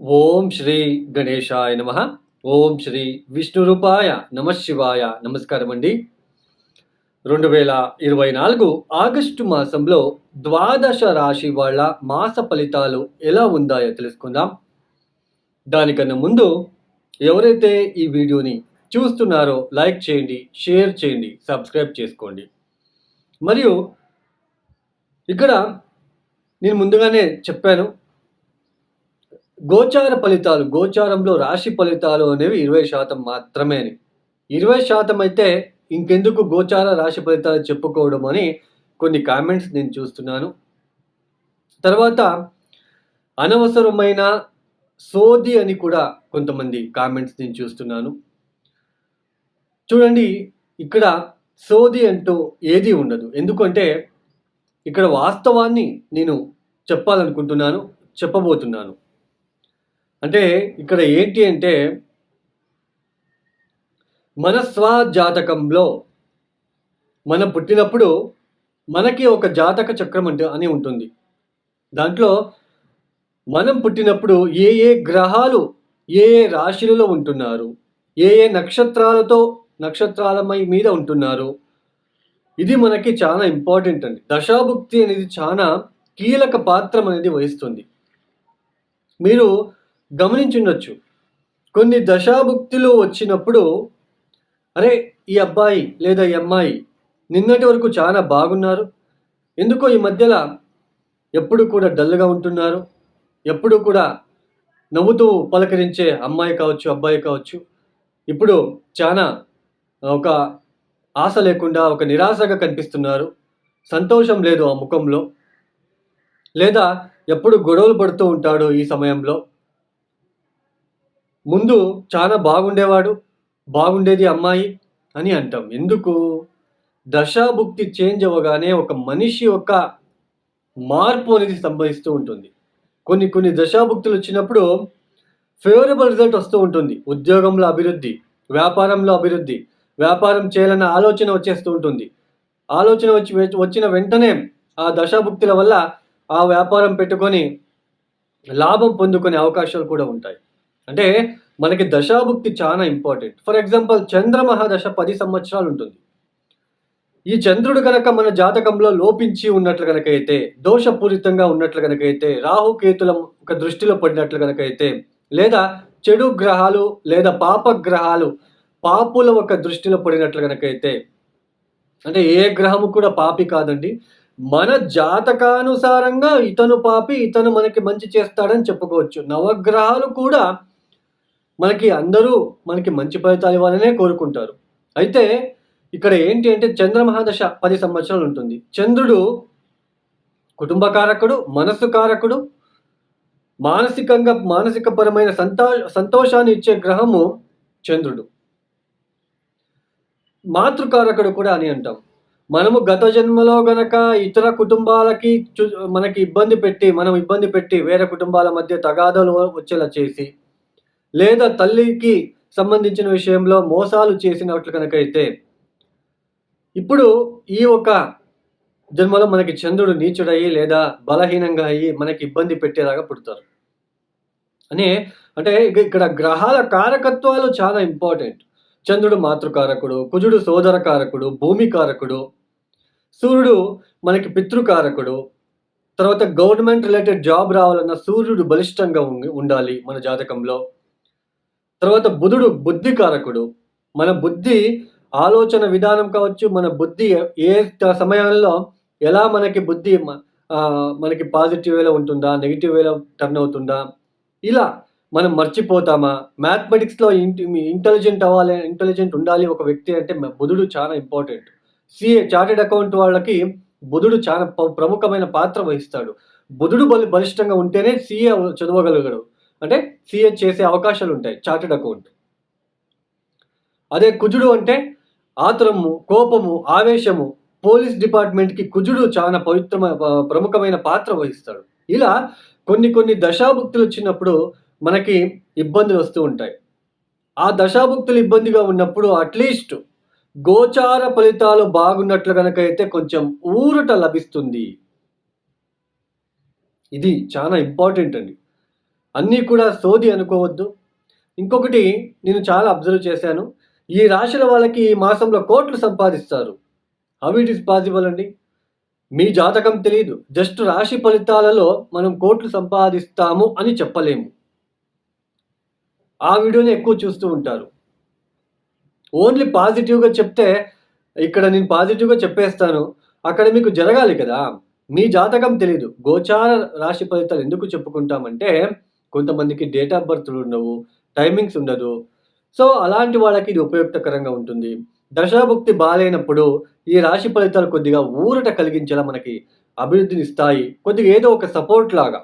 ఓం శ్రీ గణేశాయ నమ. ఓం శ్రీ విష్ణురూపాయ నమశివాయ నమస్కారం అండి రెండు వేల ఇరవై నాలుగు ఆగస్టు మాసంలో ద్వాదశ రాశి వాళ్ళ మాస ఫలితాలు ఎలా ఉందాయో తెలుసుకుందాం. దానికన్నా ముందు ఎవరైతే ఈ వీడియోని చూస్తున్నారో లైక్ చేయండి షేర్ చేయండి సబ్స్క్రైబ్ చేసుకోండి. మరియు ఇక్కడ నేను ముందుగానే చెప్పాను గోచార ఫలితాలు గోచారంలో రాశి ఫలితాలు అనేవి ఇరవై శాతం మాత్రమే అని. ఇరవై శాతం అయితే ఇంకెందుకు గోచార రాశి ఫలితాలు చెప్పుకోవడం అని కొన్ని కామెంట్స్ నేను చూస్తున్నాను. తర్వాత అనవసరమైన సోది అని కూడా కొంతమంది కామెంట్స్ నేను చూస్తున్నాను. చూడండి ఇక్కడ సోది అంటూ ఏది ఉండదు. ఎందుకంటే ఇక్కడ వాస్తవాన్ని నేను చెప్పాలనుకుంటున్నాను చెప్పబోతున్నాను. అంటే ఇక్కడ ఏంటి అంటే మన స్వజాతకంలో మనం పుట్టినప్పుడు మనకి ఒక జాతక చక్రం అంటే అని ఉంటుంది. దాంట్లో మనం పుట్టినప్పుడు ఏ ఏ గ్రహాలు ఏ ఏ రాశులలో ఉంటున్నారు ఏ ఏ నక్షత్రాలతో నక్షత్రాలమై మీద ఉంటున్నారు ఇది మనకి చాలా ఇంపార్టెంట్ అండి. దశాభుక్తి అనేది చాలా కీలక పాత్రం అనేది వహిస్తుంది. మీరు గమనించుండొచ్చు. కొన్ని దశాభుక్తులు వచ్చినప్పుడు అరే ఈ అబ్బాయి లేదా ఈ అమ్మాయి నిన్నటి వరకు చాలా బాగున్నారు. ఎందుకో ఈ మధ్యలో ఎప్పుడు కూడా డల్గా ఉంటున్నారు. ఎప్పుడు కూడా నవ్వుతూ పలకరించే అమ్మాయి కావచ్చు అబ్బాయి కావచ్చు. ఇప్పుడు చాలా ఒక ఆశ లేకుండా ఒక నిరాశగా కనిపిస్తున్నారు. సంతోషం లేదు ఆ ముఖంలో. లేదా ఎప్పుడు గొడవలు పడుతూ ఉంటాడు ఈ సమయంలో. ముందు చాలా బాగుండేవాడు బాగుండేది అమ్మాయి అని అంటాం. ఎందుకు? దశాభుక్తి చేంజ్ అవ్వగానే ఒక మనిషి యొక్క మార్పు అనేది సంభవిస్తూ ఉంటుంది. కొన్ని కొన్ని దశాభుక్తులు వచ్చినప్పుడు ఫేవరబుల్ రిజల్ట్ వస్తూ ఉంటుంది. ఉద్యోగంలో అభివృద్ధి వ్యాపారంలో అభివృద్ధి వ్యాపారం చేయాలన్న ఆలోచన వచ్చేస్తూ ఉంటుంది. ఆలోచన వచ్చి వచ్చిన వెంటనే ఆ దశాభుక్తుల వల్ల ఆ వ్యాపారం పెట్టుకొని లాభం పొందుకునే అవకాశాలు కూడా ఉంటాయి. అంటే మనకి దశాభుక్తి చాలా ఇంపార్టెంట్. ఫర్ ఎగ్జాంపుల్ చంద్రమహాదశ పది సంవత్సరాలు ఉంటుంది. ఈ చంద్రుడు కనుక మన జాతకంలో లోపించి ఉన్నట్లు కనుకైతే అయితే దోషపూరితంగా ఉన్నట్లు కనుకైతే అయితే రాహుకేతుల ఒక దృష్టిలో పడినట్లు కనుకైతే అయితే లేదా చెడు గ్రహాలు లేదా పాప గ్రహాలు పాపుల ఒక దృష్టిలో పడినట్లు కనుకైతే అయితే అంటే ఏ గ్రహము కూడా పాపి కాదండి. మన జాతకానుసారంగా ఇతను పాపి ఇతను మనకి మంచి చేస్తాడని చెప్పుకోవచ్చు. నవగ్రహాలు కూడా మనకి అందరూ మనకి మంచి ఫలితాలు ఇవ్వాలనే కోరుకుంటారు. అయితే ఇక్కడ ఏంటి అంటే చంద్రమహాదశ పది సంవత్సరాలు ఉంటుంది. చంద్రుడు కుటుంబ కారకుడు మనస్సు కారకుడు మానసికంగా మానసిక పరమైన సంతో సంతోషాన్ని ఇచ్చే గ్రహము చంద్రుడు. మాతృకారకుడు కూడా అని అంటాం. మనము గత జన్మలో గనక ఇతర కుటుంబాలకి మనకి ఇబ్బంది పెట్టి మనం ఇబ్బంది పెట్టి వేరే కుటుంబాల మధ్య తగాదాలు వచ్చేలా చేసి లేదా తల్లికి సంబంధించిన విషయంలో మోసాలు చేసినట్లు కనుక అయితే ఇప్పుడు ఈ ఒక జన్మలో మనకి చంద్రుడు నీచుడయ్యి లేదా బలహీనంగా అయ్యి మనకి ఇబ్బంది పెట్టేలాగా పుడతారు. అని అంటే ఇక్కడ గ్రహాల కారకత్వాలు చాలా ఇంపార్టెంట్. చంద్రుడు మాతృకారకుడు కుజుడు సోదర కారకుడు భూమి కారకుడు సూర్యుడు మనకి పితృకారకుడు తర్వాత గవర్నమెంట్ రిలేటెడ్ జాబ్ రావాలన్న సూర్యుడు బలిష్టంగా ఉండాలి మన జాతకంలో. తర్వాత బుధుడు బుద్ధి కారకుడు మన బుద్ధి ఆలోచన విధానం కావచ్చు మన బుద్ధి ఏ సమయంలో ఎలా మనకి బుద్ధి మనకి పాజిటివ్ వేలో ఉంటుందా నెగిటివ్ వేలో టర్న్ అవుతుందా ఇలా మనం మర్చిపోతామా? మ్యాథమెటిక్స్లో ఇంటెలిజెంట్ అవ్వాలి ఇంటెలిజెంట్ ఉండాలి ఒక వ్యక్తి అంటే బుధుడు చాలా ఇంపార్టెంట్. సిఏ చార్టెడ్ అకౌంట్ వాళ్ళకి బుధుడు చాలా ప్రముఖమైన పాత్ర వహిస్తాడు. బుధుడు బలి బలిష్టంగా ఉంటేనే సిఏ చదవగలగడు అంటే సిఏ చేసే అవకాశాలు ఉంటాయి చార్టెడ్ అకౌంట్. అదే కుజుడు అంటే ఆతురము కోపము ఆవేశము పోలీస్ డిపార్ట్మెంట్కి కుజుడు చాలా పవిత్రమైన ప్రముఖమైన పాత్ర వహిస్తాడు. ఇలా కొన్ని కొన్ని దశాభుక్తులు వచ్చినప్పుడు మనకి ఇబ్బందులు వస్తూ ఉంటాయి. ఆ దశాభుక్తులు ఇబ్బందిగా ఉన్నప్పుడు అట్లీస్ట్ గోచార ఫలితాలు బాగున్నట్లు కనుక అయితే కొంచెం ఊరట లభిస్తుంది. ఇది చాలా ఇంపార్టెంట్ అండి. అన్నీ కూడా సోది అనుకోవద్దు. ఇంకొకటి నేను చాలా అబ్జర్వ్ చేశాను. ఈ రాశుల వాళ్ళకి ఈ మాసంలో కోట్లు సంపాదిస్తారు. హౌ ఇట్ ఈస్ పాసిబుల్ అండి? మీ జాతకం తెలియదు జస్ట్ రాశి ఫలితాలలో మనం కోట్లు సంపాదిస్తాము అని చెప్పలేము. ఆ వీడియోని ఎక్కువ చూస్తూ ఉంటారు. ఓన్లీ పాజిటివ్గా చెప్తే ఇక్కడ నేను పాజిటివ్గా చెప్పేస్తాను. అక్కడ మీకు జరగాలి కదా. మీ జాతకం తెలీదు. గోచార రాశి ఫలితాలు ఎందుకు చెప్పుకుంటామంటే కొంతమందికి డేట్ ఆఫ్ బర్త్లు ఉండవు టైమింగ్స్ ఉండదు. సో అలాంటి వాళ్ళకి ఇది ఉపయుక్తకరంగా ఉంటుంది. దశాభుక్తి బాగాలేనప్పుడు ఈ రాశి ఫలితాలు కొద్దిగా ఊరట కలిగించేలా మనకి అభివృద్ధిని ఇస్తాయి. కొద్దిగా ఏదో ఒక సపోర్ట్ లాగా.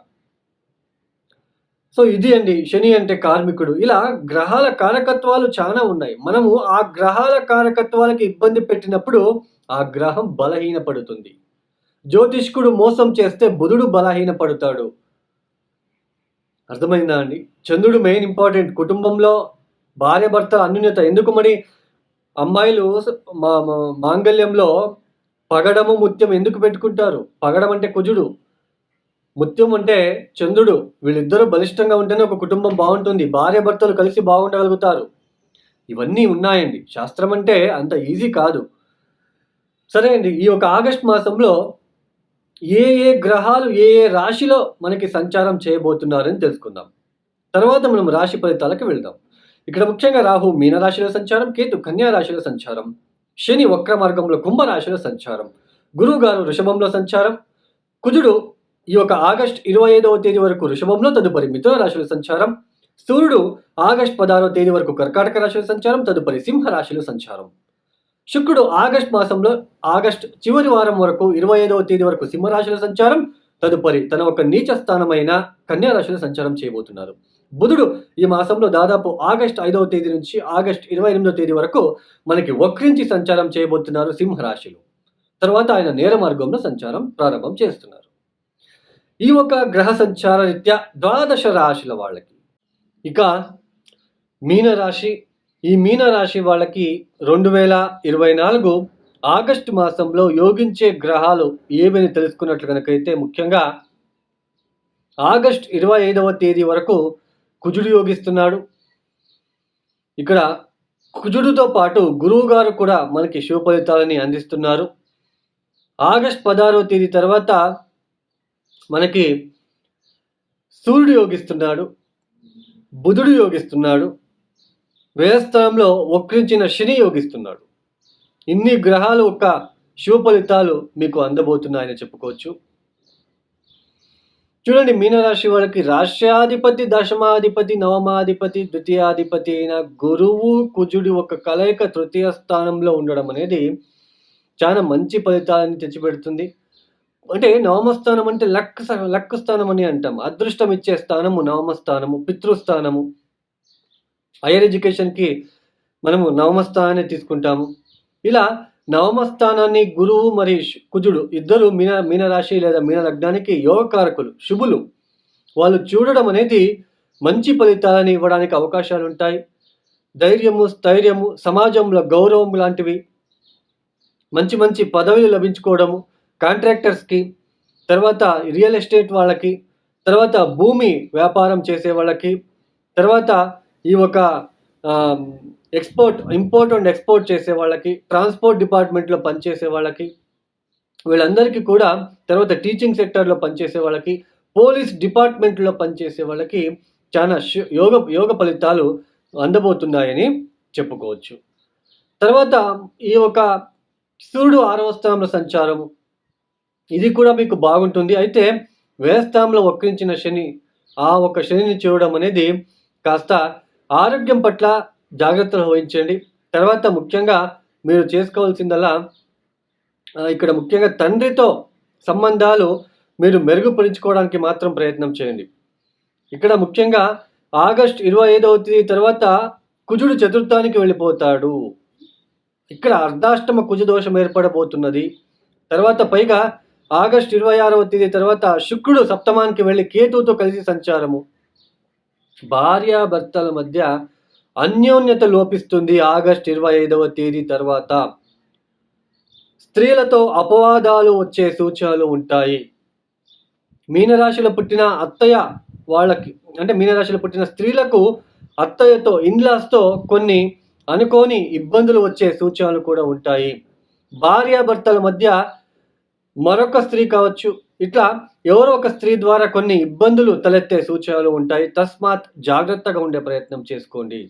సో ఇది అండి. శని అంటే కార్మికుడు. ఇలా గ్రహాల కారకత్వాలు చాలా ఉన్నాయి. మనము ఆ గ్రహాల కారకత్వాలకి ఇబ్బంది పెట్టినప్పుడు ఆ గ్రహం బలహీనపడుతుంది. జ్యోతిష్కుడు మోసం చేస్తే బుధుడు బలహీనపడతాడు. అర్థమైందా అండి? చంద్రుడు మెయిన్ ఇంపార్టెంట్ కుటుంబంలో భార్య భర్త అన్యూన్యత ఎందుకు మరి అమ్మాయిలు మా మాంగళ్యంలో పగడము ముత్యం ఎందుకు పెట్టుకుంటారు? పగడం అంటే కుజుడు. ముత్యం అంటే చంద్రుడు. వీళ్ళిద్దరూ బలిష్టంగా ఉంటేనే ఒక కుటుంబం బాగుంటుంది. భార్య భర్తలు కలిసి బాగుండగలుగుతారు. ఇవన్నీ ఉన్నాయండి. శాస్త్రం అంటే అంత ఈజీ కాదు. సరే అండి ఈ యొక్క ఆగస్ట్ మాసంలో ఏ ఏ గ్రహాలు ఏ ఏ రాశిలో మనకి సంచారం చేయబోతున్నారని తెలుసుకుందాం. తర్వాత మనం రాశి ఫలితాలకు వెళ్దాం. ఇక్కడ ముఖ్యంగా రాహు మీనరాశిలో సంచారం కేతు కన్యా రాశిలో సంచారం శని వక్ర మార్గంలో కుంభరాశిలో సంచారం గురువు గారు వృషభంలో సంచారం కుజుడు ఈ యొక్క ఆగస్ట్ ఇరవై ఐదవ తేదీ వరకు వృషభంలో తదుపరి మిథున రాశిలో సంచారం సూర్యుడు ఆగస్ట్ పదహారవ తేదీ వరకు కర్కాటక రాశిలో సంచారం తదుపరి సింహ రాశిలో సంచారం. శుక్రుడు ఆగస్ట్ మాసంలో ఆగస్ట్ చివరి వారం వరకు ఇరవై ఐదవ తేదీ వరకు సింహరాశిలో సంచారం తదుపరి తన ఒక నీచ స్థానమైన కన్యా రాశిలో సంచారం చేయబోతున్నారు. బుధుడు ఈ మాసంలో దాదాపు ఆగస్ట్ ఐదవ తేదీ నుంచి ఆగస్ట్ ఇరవై ఎనిమిదవ తేదీ వరకు మనకి వక్రించి సంచారం చేయబోతున్నారు సింహరాశిలో. తర్వాత ఆయన నేర మార్గంలో సంచారం ప్రారంభం చేస్తున్నారు. ఈ ఒక గ్రహ సంచార రీత్యా ద్వాదశ రాశుల వాళ్ళకి ఇక మీనరాశి ఈ మీనరాశి వాళ్ళకి రెండు వేల ఇరవై నాలుగు ఆగస్టు మాసంలో యోగించే గ్రహాలు ఏవని తెలుసుకున్నట్లు కనుకైతే ముఖ్యంగా ఆగస్ట్ ఇరవై ఐదవ తేదీ వరకు కుజుడు యోగిస్తున్నాడు. ఇక్కడ కుజుడితో పాటు గురువు గారు కూడా మనకి శుభ ఫలితాలని అందిస్తున్నారు. ఆగస్ట్ పదహారవ తేదీ తర్వాత మనకి సూర్యుడు యోగిస్తున్నాడు. బుధుడు యోగిస్తున్నాడు. వ్యయస్థానంలో వక్రించిన శని యోగిస్తున్నాడు. ఇన్ని గ్రహాలు ఒక శుభ ఫలితాలు మీకు అందబోతున్నాయని చెప్పుకోవచ్చు. చూడండి మీనరాశి వారికి రాష్ట్రాధిపతి దశమాధిపతి నవమాధిపతి ద్వితీయాధిపతి అయిన గురువు కుజుడి ఒక కలయిక తృతీయ స్థానంలో ఉండడం అనేది చాలా మంచి ఫలితాలని తెచ్చిపెడుతుంది. అంటే నవమస్థానం అంటే లక్ లక్ స్థానం అని అంటాం. అదృష్టం ఇచ్చే స్థానము నవమస్థానము పితృస్థానము. హైయర్ ఎడ్యుకేషన్కి మనము నవమ స్థానాన్ని తీసుకుంటాము. ఇలా నవమ స్థానాన్ని గురువు మరియు కుజుడు ఇద్దరు మీన మీనరాశి లేదా మీన లగ్నానికి యోగకారకులు శుభులు. వాళ్ళు చూడడం అనేది మంచి ఫలితాలని ఇవ్వడానికి అవకాశాలు ఉంటాయి ధైర్యము స్థైర్యము సమాజంలో గౌరవం లాంటివి. మంచి మంచి పదవులు లభించుకోవడము కాంట్రాక్టర్స్కి తర్వాత రియల్ ఎస్టేట్ వాళ్ళకి తర్వాత భూమి వ్యాపారం చేసే వాళ్ళకి తర్వాత ఈ ఒక ఎక్స్పోర్ట్ ఇంపోర్ట్ అండ్ ఎక్స్పోర్ట్ చేసే వాళ్ళకి ట్రాన్స్పోర్ట్ డిపార్ట్మెంట్లో పనిచేసే వాళ్ళకి వీళ్ళందరికీ కూడా తర్వాత టీచింగ్ సెక్టర్లో పనిచేసే వాళ్ళకి పోలీస్ డిపార్ట్మెంట్లో పనిచేసే వాళ్ళకి చాలా యోగ యోగ ఫలితాలు అందబోతున్నాయని చెప్పుకోవచ్చు. తర్వాత ఈ ఒక సూర్యుడు ఆరవ స్థానంలో సంచారము ఇది కూడా మీకు బాగుంటుంది. అయితే వ్యయస్థానంలో వక్రించిన శని ఆ ఒక శనిని చూడడం అనేది కాస్త ఆరోగ్యం పట్ల జాగ్రత్తలు వహించండి. తర్వాత ముఖ్యంగా మీరు చేసుకోవాల్సిందల్లా ఇక్కడ ముఖ్యంగా తండ్రితో సంబంధాలు మీరు మెరుగుపరుచుకోవడానికి మాత్రం ప్రయత్నం చేయండి. ఇక్కడ ముఖ్యంగా ఆగస్ట్ ఇరవై ఐదవ తేదీ తర్వాత కుజుడు చతుర్థానికి వెళ్ళిపోతాడు. ఇక్కడ అర్ధాష్టమ కుజదోషం ఏర్పడబోతున్నది. తర్వాత పైగా ఆగస్ట్ ఇరవై ఆరవ తేదీ తర్వాత శుక్రుడు సప్తమానికి వెళ్ళి కేతువుతో కలిసి సంచారము. భార్యాభర్తల మధ్య అన్యోన్యత లోపిస్తుంది ఆగస్ట్ ఇరవై ఐదవ తేదీ తర్వాత. స్త్రీలతో అపవాదాలు వచ్చే సూచనలు ఉంటాయి. మీనరాశిలో పుట్టిన అత్తయ్య వాళ్ళకి అంటే మీనరాశిలో పుట్టిన స్త్రీలకు అత్తయ్యతో ఇన్లాస్తో కొన్ని అనుకోని ఇబ్బందులు వచ్చే సూచనలు కూడా ఉంటాయి. భార్యాభర్తల మధ్య మరొక స్త్రీ కావచ్చు. ఇట్లా ఎవరో ఒక స్త్రీ ద్వారా కొన్ని ఇబ్బందులు తలెత్తే సూచనలు ఉంటాయి. తస్మాత్ జాగ్రత్తగా ఉండే ప్రయత్నం చేసుకోండి.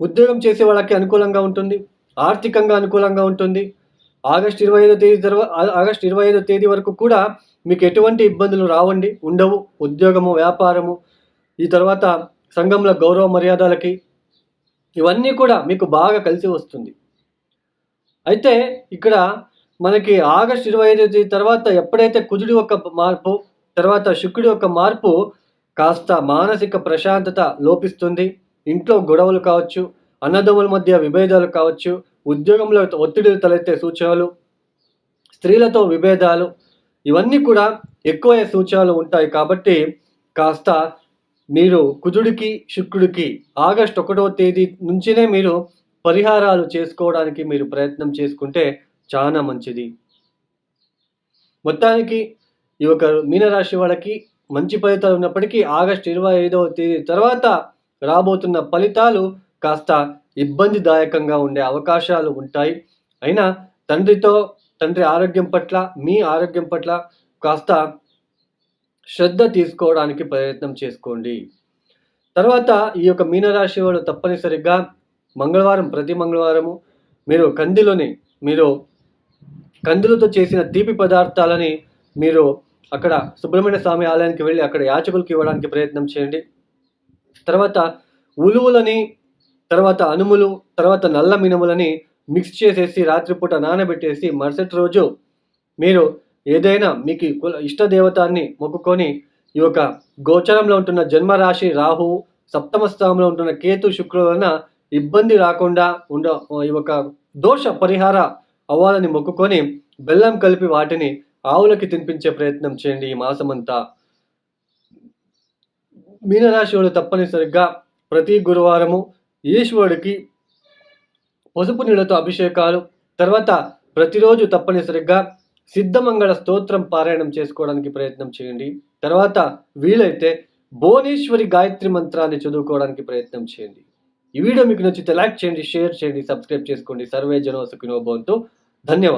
ఉద్యోగం చేసే వాళ్ళకి అనుకూలంగా ఉంటుంది. ఆర్థికంగా అనుకూలంగా ఉంటుంది. ఆగస్ట్ ఇరవై ఐదో తేదీ తర్వాత ఆగస్ట్ ఇరవై ఐదో తేదీ వరకు కూడా మీకు ఎటువంటి ఇబ్బందులు రావండి. ఉండవు. ఉద్యోగము వ్యాపారము ఈ తర్వాత సంఘంలో గౌరవ మర్యాదలకి ఇవన్నీ కూడా మీకు బాగా కలిసి వస్తుంది. అయితే ఇక్కడ మనకి ఆగస్ట్ ఇరవై ఐదు తేదీ తర్వాత ఎప్పుడైతే కుజుడి యొక్క మార్పు తర్వాత శుక్రుడి యొక్క మార్పు కాస్త మానసిక ప్రశాంతత లోపిస్తుంది. ఇంట్లో గొడవలు కావచ్చు అన్నదమ్ముల మధ్య విభేదాలు కావచ్చు ఉద్యోగంలో ఒత్తిడి తలెత్తే సూచనలు స్త్రీలతో విభేదాలు ఇవన్నీ కూడా ఎక్కువ సూచనలు ఉంటాయి. కాబట్టి కాస్త మీరు కుజుడికి శుక్రుడికి ఆగస్ట్ ఒకటవ తేదీ నుంచినే మీరు పరిహారాలు చేసుకోవడానికి మీరు ప్రయత్నం చేసుకుంటే చాలా మంచిది. మొత్తానికి ఈ యొక్క మీనరాశి వాళ్ళకి మంచి ఫలితాలు ఉన్నప్పటికీ ఆగస్ట్ ఇరవై ఐదవ తేదీ తర్వాత రాబోతున్న ఫలితాలు కాస్త ఇబ్బందిదాయకంగా ఉండే అవకాశాలు ఉంటాయి. అయినా తండ్రితో తండ్రి ఆరోగ్యం పట్ల మీ ఆరోగ్యం పట్ల కాస్త శ్రద్ధ తీసుకోవడానికి ప్రయత్నం చేసుకోండి. తర్వాత ఈ యొక్క మీనరాశి వాడు తప్పనిసరిగా మంగళవారం ప్రతి మంగళవారము మీరు కందిలోని మీరు కందులతో చేసిన తీపి పదార్థాలని మీరు అక్కడ సుబ్రహ్మణ్య స్వామి ఆలయానికి వెళ్ళి అక్కడ యాచకులకు ఇవ్వడానికి ప్రయత్నం చేయండి. తర్వాత ఉలువులని తర్వాత అనుములు తర్వాత నల్ల మినుములని మిక్స్ చేసేసి రాత్రిపూట నానబెట్టేసి మరుసటి రోజు మీరు ఏదైనా మీకు ఇష్ట దేవతాన్ని మొక్కుకొని ఈ యొక్క గోచరంలో ఉంటున్న జన్మరాశి రాహు సప్తమ స్థానంలో ఉంటున్న కేతు శుక్రులన ఇబ్బంది రాకుండా ఉండ ఈ యొక్క దోష పరిహార అవ్వాలని మొక్కుకొని బెల్లం కలిపి వాటిని ఆవులకి తినిపించే ప్రయత్నం చేయండి ఈ మాసమంతా. మీనరాశి వాళ్ళు తప్పనిసరిగా ప్రతి గురువారము ఈశ్వరుడికి పసుపు నీళ్ళతో అభిషేకాలు తర్వాత ప్రతిరోజు తప్పనిసరిగా సిద్ధమంగళ స్తోత్రం పారాయణం చేసుకోవడానికి ప్రయత్నం చేయండి. తర్వాత వీలైతే భువనేశ్వరి గాయత్రి మంత్రాన్ని చదువుకోవడానికి ప్రయత్నం చేయండి. ఈ వీడియో మీకు నచ్చితే లైక్ చేయండి షేర్ చేయండి సబ్స్క్రైబ్ చేసుకోండి. సర్వే జనోసుకునోబోంతో धन्यवाद